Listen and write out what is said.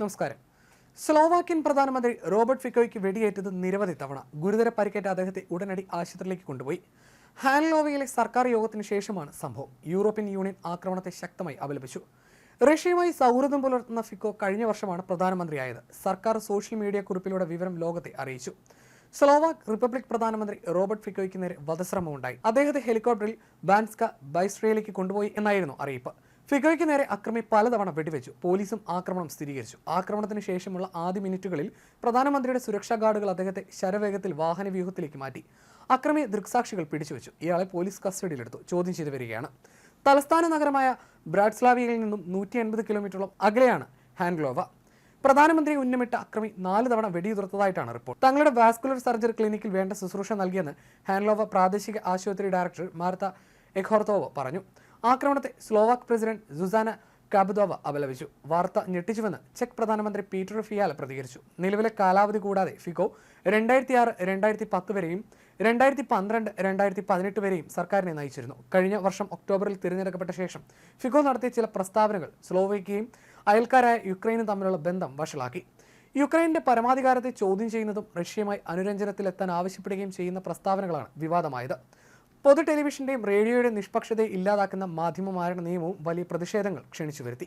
നമസ്കാരം. സ്ലോവാക്യൻ പ്രധാനമന്ത്രി റോബർട്ട് ഫിക്കോയ്ക്ക് വെടിയേറ്റത് നിരവധി തവണ. ഗുരുതര പരിക്കേറ്റ അദ്ദേഹത്തെ ഉടനടി ആശുപത്രിയിലേക്ക് കൊണ്ടുപോയി. ഹാൻലോവയിലെ സർക്കാർ യോഗത്തിന് ശേഷമാണ് സംഭവം. യൂറോപ്യൻ യൂണിയൻ ആക്രമണത്തെ ശക്തമായി അപലപിച്ചു. റഷ്യയുമായി സൗഹൃദം പുലർത്തുന്ന ഫിക്കോ കഴിഞ്ഞ വർഷമാണ് പ്രധാനമന്ത്രിയായത്. സർക്കാർ സോഷ്യൽ മീഡിയ കുറിപ്പിലൂടെ വിവരം ലോകത്തെ അറിയിച്ചു. സ്ലോവാക് റിപ്പബ്ലിക് പ്രധാനമന്ത്രി റോബർട്ട് ഫിക്കോയ്ക്ക് നേരെ വധശ്രമമുണ്ടായി. അദ്ദേഹത്തെ ഹെലികോപ്റ്ററിൽ ബാൻസ്ക ബൈസ്ട്രയിലേക്ക് കൊണ്ടുപോയി എന്നായിരുന്നു അറിയിപ്പ്. ഫിഗോയ്ക്ക് നേരെ അക്രമി പലതവണ വെടിവെച്ചു. പോലീസും ആക്രമണം സ്ഥിരീകരിച്ചു. ആക്രമണത്തിന് ശേഷമുള്ള ആദ്യ മിനിറ്റുകളിൽ പ്രധാനമന്ത്രിയുടെ സുരക്ഷാ ഗാർഡുകൾ അദ്ദേഹത്തെ ശരവേഗത്തിൽ വാഹന വ്യൂഹത്തിലേക്ക് മാറ്റി. അക്രമി ദൃക്സാക്ഷികൾ പിടിച്ചുവെച്ചു. ഇയാളെ പോലീസ് കസ്റ്റഡിയിലെടുത്തു. ചോദ്യം ചെയ്തു വരികയാണ്. തലസ്ഥാന നഗരമായ ബ്രാഡ്സ്ലാവിയയിൽ നിന്നും നൂറ്റി എൺപത് കിലോമീറ്ററോളം അകലെയാണ് ഹാൻഗ്ലോവ. പ്രധാനമന്ത്രിയെ ഉന്നമിട്ട അക്രമി നാല് തവണ വെടിയുതിർത്തതായിട്ടാണ് റിപ്പോർട്ട്. തങ്ങളുടെ വാസ്കുലർ സർജറി ക്ലിനിക്കിൽ വേണ്ട ശുശ്രൂഷ നൽകിയെന്ന് ഹാൻലോവ പ്രാദേശിക ആശുപത്രി ഡയറക്ടർ മാർത്ത എഖോർത്തോവ പറഞ്ഞു. ആക്രമണത്തെ സ്ലോവാക് പ്രസിഡന്റ് സുസാന കാബുദോവ അപലപിച്ചു. വാർത്ത ഞെട്ടിച്ചുവെന്ന് ചെക്ക് പ്രധാനമന്ത്രി പീറ്റർ ഫിയാല പ്രതികരിച്ചു. നിലവിലെ കാലാവധി കൂടാതെ ഫിഗോ രണ്ടായിരത്തി ആറ് രണ്ടായിരത്തി പത്ത് വരെയും രണ്ടായിരത്തി പന്ത്രണ്ട് രണ്ടായിരത്തി പതിനെട്ട് വരെയും സർക്കാരിനെ നയിച്ചിരുന്നു. കഴിഞ്ഞ വർഷം ഒക്ടോബറിൽ തിരഞ്ഞെടുക്കപ്പെട്ട ശേഷം ഫിഗോ നടത്തിയ ചില പ്രസ്താവനകൾ സ്ലോവേക്കിയയും അയൽക്കാരായ യുക്രൈനും തമ്മിലുള്ള ബന്ധം വഷളാക്കി. യുക്രൈന്റെ പരമാധികാരത്തെ ചോദ്യം ചെയ്യുന്നതും റഷ്യയുമായി അനുരഞ്ജനത്തിലെത്താൻ ആവശ്യപ്പെടുകയും ചെയ്യുന്ന പ്രസ്താവനകളാണ് വിവാദമായത്. പൊതു ടെലിവിഷന്റെയും റേഡിയോയുടെയും നിഷ്പക്ഷതയെ ഇല്ലാതാക്കുന്ന മാധ്യമമാരുടെ നിയമവും വലിയ പ്രതിഷേധങ്ങൾ ക്ഷണിച്ചു വരുത്തി.